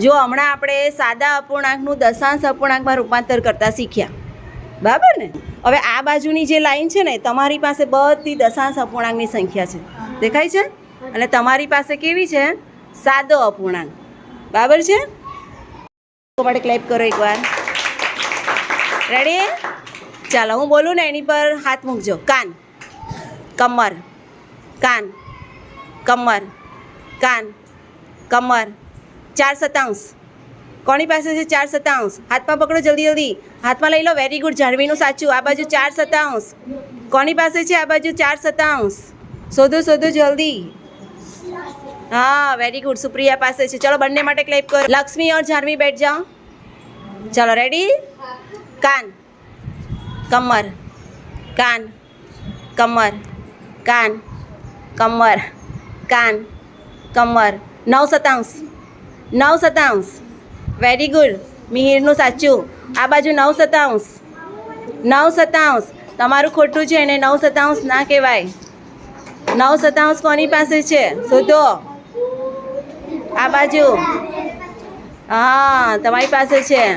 જો હમણાં આપણે સાદા અપૂર્ણાંકનું દશાંશ અપૂર્ણાંકમાં રૂપાંતર કરતા શીખ્યા. બરાબર ને? હવે આ બાજુની જે લાઈન છે ને, તમારી પાસે બધી દશાંશ અપૂર્ણાંકની સંખ્યા છે. દેખાય છે? અને તમારી પાસે કેવી છે? સાદો અપૂર્ણાંક. બરાબર છે? માટે ક્લેપ કરો એકવાર. રેડી ચાલો, હું બોલું ને એની પર હાથ મૂકજો. કાન. કમર. કાન. કમર. કાન. કમર. ચાર સતાંશ કોની પાસે છે ચાર સતાંશ હાથમાં પકડો જલ્દી જલ્દી. હાથમાં લઈ લો વેરી ગુડ જાળવીનું સાચું. આ બાજુ ચાર સતાંશ કોની પાસે છે આ બાજુ ચાર સતાંશ શોધો શોધો જલ્દી. હા વેરી ગુડ સુપ્રિયા પાસે છે. ચલો, બંને માટે ક્લેપ કરો. લક્ષ્મી ઓર જાનવી બેઠ જાઓ. ચલો રેડી કાન. કમર. કાન. કમર. કાન. કમર. કાન. કમર. નવ સતાંશ નવ સતાંશ વેરી ગુડ મિહિરનું સાચું. આ બાજુ નવ સતાંશ નવ સતાંશ તમારું ખોટું છે એને નવ સતાંશ ના કહેવાય. નવ સતાંશ કોની પાસે છે? શોધો. આ બાજુ. હા, તમારી પાસે છે.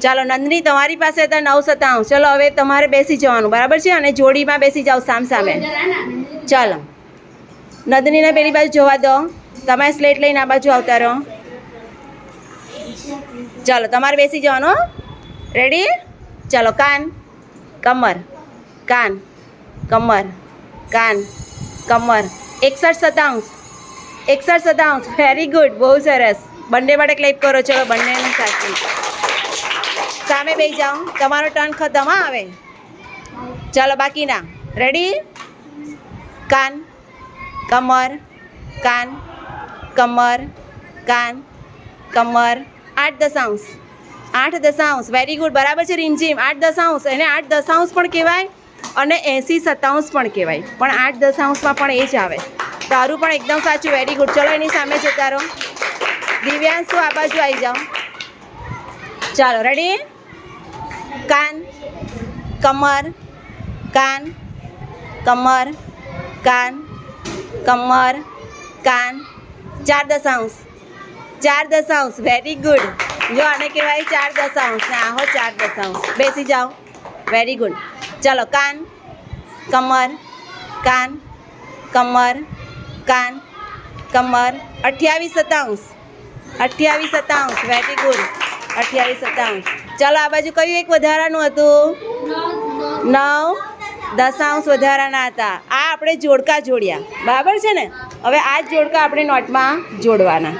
ચાલો, નંદની, તમારી પાસે હતા નવ સતાંશ ચલો, હવે તમારે બેસી જવાનું. બરાબર છે? અને જોડીમાં બેસી જાઓ સામ સામે. ચાલો. નંદનીને પેલી બાજુ જોવા દો. તમે સ્લેટ લઈને આ બાજુ આવતા રહો. ચાલો, તમારે બેસી જવાનું રેડી ચાલો, કાન, કમર કાન કમર કાન, કમર. એકસઠ સતાંશ એકસઠ સતાંશ વેરી ગુડ બહુ સરસ. બંને માટે ક્લેપ કરો ચલો બંનેની સાથે. સામે બે જાઓ. તમારો ટર્ન ખતમ આવે ચાલો, બાકીના. રેડી કાન, કમર, કાન કમર, કાન, કમર, આઠ દશાંશ. આઠ દશાંશ. વેરી ગુડ બરાબર છે, રીમઝીમ? આઠ દશાંશ. એને આઠ દશાંશ પણ કહેવાય અને એંસી સત્તાંશ પણ કહેવાય. પણ આઠ દશાંશમાં પણ એ જ આવે. તારું પણ એકદમ સાચું. વેરી ગુડ ચલો, એની સામે જતા રહો દિવ્યાંશ આ બાજુ આવી જાઓ. ચાલો રેડી કાન, કમર કાન કમર કાન કમર, કાન ચાર દશાંશ. ચાર દશાંશ. વેરી ગુડ જો આને કહેવાય ચાર દશાંશ, ને આહો ચાર દશાંશ. બેસી જાઓ. વેરી ગુડ ચલો, કાન, કમર કાન કમર કાન, કમર. અઠ્યાવીસ સતાંશ. અઠ્યાવીસ સતાંશ. વેરી ગુડ અઠ્યાવીસ સતાંશ. ચલો, આ બાજુ કયું એક વધારાનું હતું? નવ દશાંશ વધારાના હતા. આ આપણે જોડકા જોડ્યા. બરાબર છે ને? હવે આ જ જોડકા આપણે નોટમાં જોડવાના.